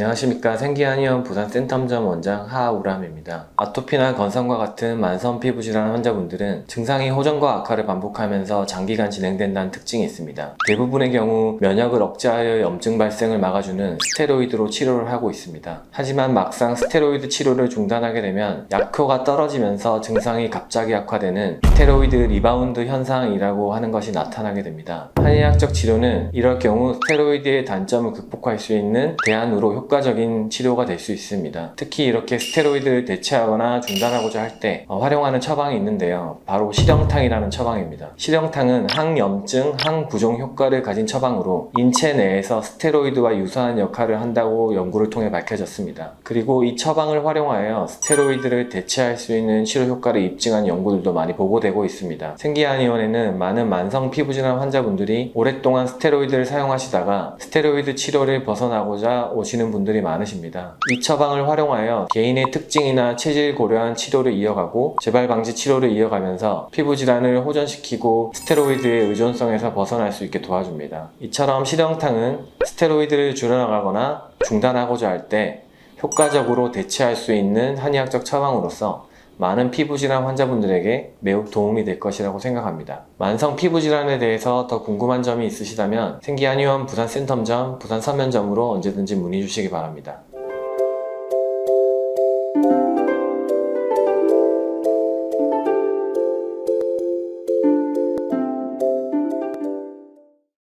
안녕하십니까 생기한의원 부산 센텀점 원장 하우람입니다. 아토피나 건성과 같은 만성 피부 질환 환자분들은 증상이 호전과 악화를 반복하면서 장기간 진행된다는 특징이 있습니다. 대부분의 경우 면역을 억제하여 염증 발생을 막아주는 스테로이드로 치료를 하고 있습니다. 하지만 막상 스테로이드 치료를 중단하게 되면 약효가 떨어지면서 증상이 갑자기 악화되는 스테로이드 리바운드 현상이라고 하는 것이 나타나게 됩니다. 한의학적 치료는 이럴 경우 스테로이드의 단점을 극복할 수 있는 대안으로 효과 적인 치료가 될 수 있습니다. 특히 이렇게 스테로이드를 대체하거나 중단하고자 할때 어, 활용하는 처방이 있는데요. 바로 실형탕이라는 처방입니다. 실형탕은 항염증, 항부종 효과를 가진 처방으로 인체 내에서 스테로이드와 유사한 역할을 한다고 연구를 통해 밝혀졌습니다. 그리고 이 처방을 활용하여 스테로이드를 대체할 수 있는 치료 효과를 입증한 연구들도 많이 보고되고 있습니다. 생기한의원에는 많은 만성 피부질환 환자분들이 오랫동안 스테로이드를 사용하시다가 스테로이드 치료를 벗어나고자 오시는 분들이 많으십니다. 이 처방을 활용하여 개인의 특징이나 체질 고려한 치료를 이어가고 재발 방지 치료를 이어가면서 피부 질환을 호전시키고 스테로이드의 의존성에서 벗어날 수 있게 도와줍니다. 이처럼 실형탕은 스테로이드를 줄여나가거나 중단하고자 할 때 효과적으로 대체할 수 있는 한의학적 처방으로서 많은 피부질환 환자분들에게 매우 도움이 될 것이라고 생각합니다. 만성 피부질환에 대해서 더 궁금한 점이 있으시다면 생기한의원 부산 센텀점, 부산 서면점으로 언제든지 문의 주시기 바랍니다.